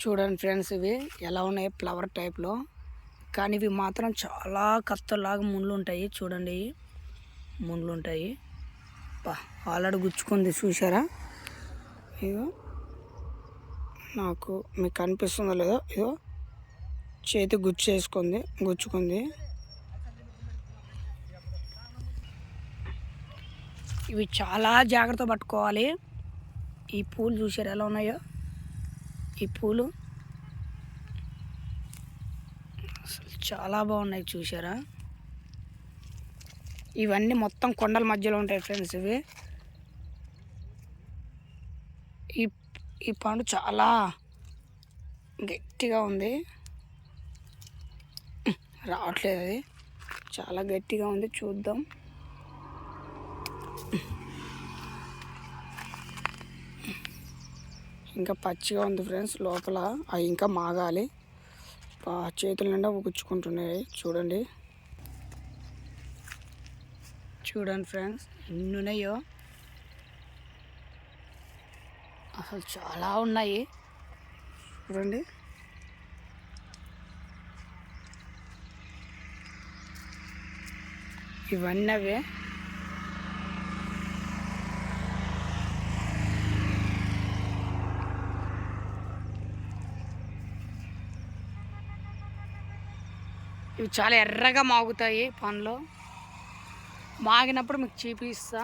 చూడండి ఫ్రెండ్స్ ఇవి ఎలా ఉన్నాయి ఫ్లవర్ టైప్లో. కానీ ఇవి మాత్రం చాలా కత్తలాగా ముళ్ళు ఉంటాయి. చూడండి ముళ్ళు ఉంటాయి. ఆల్రెడీ గుచ్చుకుంది చూసారా ఇదో నాకు మీకు కనిపిస్తుందో లేదో ఇదో చేతి గుచ్చేసుకుంది గుచ్చుకుంది. ఇవి చాలా జాగ్రత్త పట్టుకోవాలి. ఈ పూలు చూసారు ఎలా ఉన్నాయో? ఈ పూలు. అసలు చాలా బాగున్నాయి చూసారా ఇవన్నీ మొత్తం కొండల మధ్యలో ఉంటాయి ఫ్రెండ్స్ ఇవి. ఈ ఈ పండు చాలా గట్టిగా ఉంది. రావట్లేదు అది. చాలా గట్టిగా ఉంది చూద్దాం. ఇంకా పచ్చిగా ఉంది ఫ్రెండ్స్ లోపల అవి ఇంకా మాగాలి. ఆ చేతుల నిండా ఉగుచ్చుకుంటున్నాయి చూడండి. చూడండి ఫ్రెండ్స్ ఎన్ని ఉన్నాయో అసలు చాలా ఉన్నాయి. చూడండి. ఇవన్నీ అవే ఇవి చాలా ఎర్రగా మాగుతాయి పండ్లు. మాగినప్పుడు మీకు చూపిస్తా.